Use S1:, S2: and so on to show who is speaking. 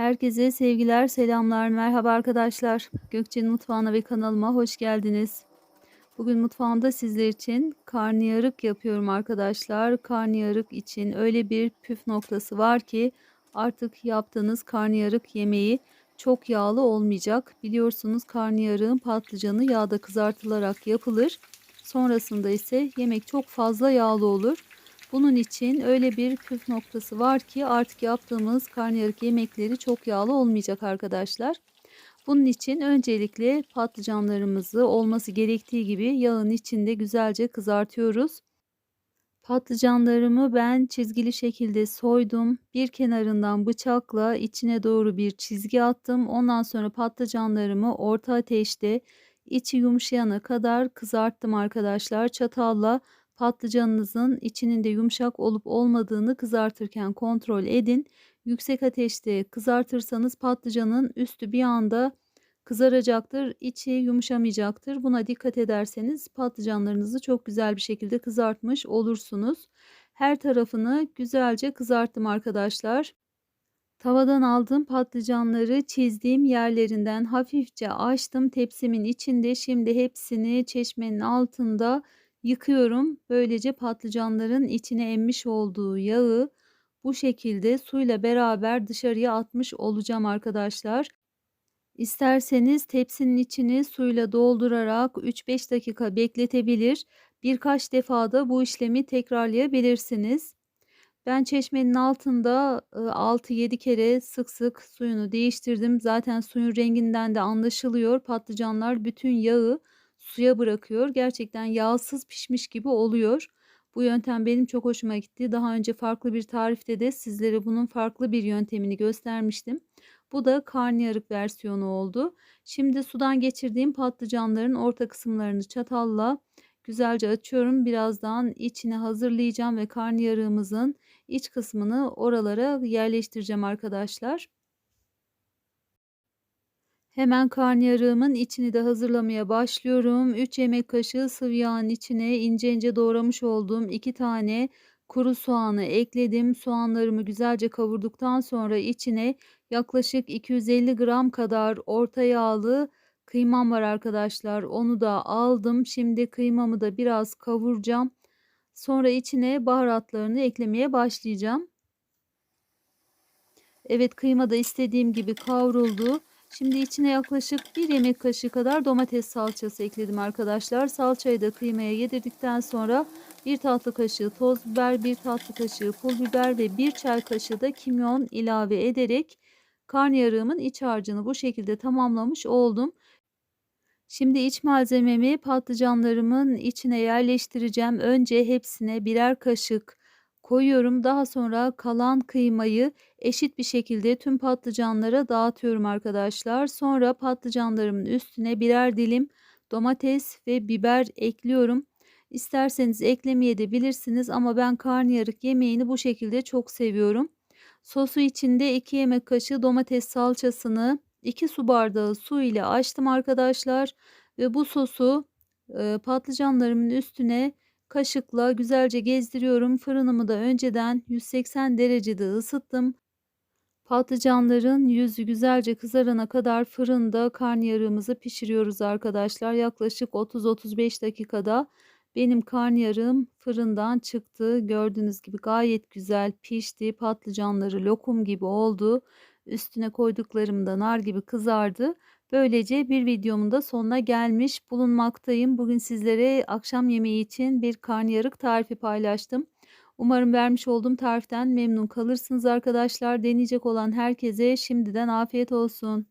S1: Herkese sevgiler, selamlar, merhaba arkadaşlar. Gökçe'nin mutfağına ve kanalıma hoş geldiniz. Bugün mutfağımda sizler için karnıyarık yapıyorum arkadaşlar. Karnıyarık için öyle bir püf noktası var ki artık yaptığınız karnıyarık yemeği çok yağlı olmayacak. Biliyorsunuz karnıyarığın patlıcanı yağda kızartılarak yapılır. Sonrasında ise yemek çok fazla yağlı olur. Bunun için öyle bir püf noktası var ki artık yaptığımız karnıyarık yemekleri çok yağlı olmayacak arkadaşlar. Bunun için öncelikle patlıcanlarımızı olması gerektiği gibi yağın içinde güzelce kızartıyoruz. Patlıcanlarımı ben çizgili şekilde soydum. Bir kenarından bıçakla içine doğru bir çizgi attım. Ondan sonra patlıcanlarımı orta ateşte içi yumuşayana kadar kızarttım arkadaşlar. Çatalla Patlıcanınızın içinin de yumuşak olup olmadığını kızartırken kontrol edin. Yüksek ateşte kızartırsanız patlıcanın üstü bir anda kızaracaktır, içi yumuşamayacaktır. Buna dikkat ederseniz patlıcanlarınızı çok güzel bir şekilde kızartmış olursunuz. Her tarafını güzelce kızarttım arkadaşlar. Tavadan aldığım patlıcanları çizdiğim yerlerinden hafifçe açtım tepsimin içinde. Şimdi hepsini çeşmenin altında Yıkıyorum. Böylece patlıcanların içine emmiş olduğu yağı bu şekilde suyla beraber dışarıya atmış olacağım arkadaşlar. İsterseniz tepsinin içini suyla doldurarak 3-5 dakika bekletebilir. Birkaç defada bu işlemi tekrarlayabilirsiniz. Ben çeşmenin altında 6-7 kere sık sık suyunu değiştirdim. Zaten suyun renginden de anlaşılıyor. Patlıcanlar bütün yağı suya bırakıyor. Gerçekten yağsız pişmiş gibi oluyor. Bu yöntem benim çok hoşuma gitti. Daha önce farklı bir tarifte de sizlere bunun farklı bir yöntemini göstermiştim. Bu da karnıyarık versiyonu oldu. Şimdi sudan geçirdiğim patlıcanların orta kısımlarını çatalla güzelce açıyorum. Birazdan içine hazırlayacağım ve karnıyarığımızın iç kısmını oralara yerleştireceğim arkadaşlar. Hemen karnıyarığımın içini de hazırlamaya başlıyorum. 3 yemek kaşığı sıvı yağın içine ince ince doğramış olduğum 2 tane kuru soğanı ekledim. Soğanlarımı güzelce kavurduktan sonra içine yaklaşık 250 gram kadar orta yağlı kıymam var arkadaşlar. Onu da aldım. Şimdi kıymamı da biraz kavuracağım. Sonra içine baharatlarını eklemeye başlayacağım. Evet kıyma da istediğim gibi kavruldu. Şimdi içine yaklaşık bir yemek kaşığı kadar domates salçası ekledim arkadaşlar. Salçayı da kıymaya yedirdikten sonra bir tatlı kaşığı toz biber, bir tatlı kaşığı pul biber ve bir çay kaşığı da kimyon ilave ederek karnıyarığımın iç harcını bu şekilde tamamlamış oldum. Şimdi iç malzememi patlıcanlarımın içine yerleştireceğim. Önce hepsine birer kaşık koyuyorum. Daha sonra kalan kıymayı eşit bir şekilde tüm patlıcanlara dağıtıyorum arkadaşlar. Sonra patlıcanlarımın üstüne birer dilim domates ve biber ekliyorum. İsterseniz eklemeye de bilirsiniz ama ben karnıyarık yemeğini bu şekilde çok seviyorum. Sosu içinde 2 yemek kaşığı domates salçasını 2 su bardağı su ile açtım arkadaşlar ve bu sosu patlıcanlarımın üstüne Kaşıkla güzelce gezdiriyorum. Fırınımı da önceden 180 derecede ısıttım. Patlıcanların yüzü güzelce kızarana kadar fırında karnıyarığımızı pişiriyoruz arkadaşlar. Yaklaşık 30-35 dakikada benim karnıyarığım fırından çıktı. Gördüğünüz gibi gayet güzel pişti. Patlıcanları lokum gibi oldu. Üstüne koyduklarım da nar gibi kızardı. Böylece bir videomun da sonuna gelmiş bulunmaktayım. Bugün sizlere akşam yemeği için bir karnıyarık tarifi paylaştım. Umarım vermiş olduğum tariften memnun kalırsınız arkadaşlar. Deneyecek olan herkese şimdiden afiyet olsun.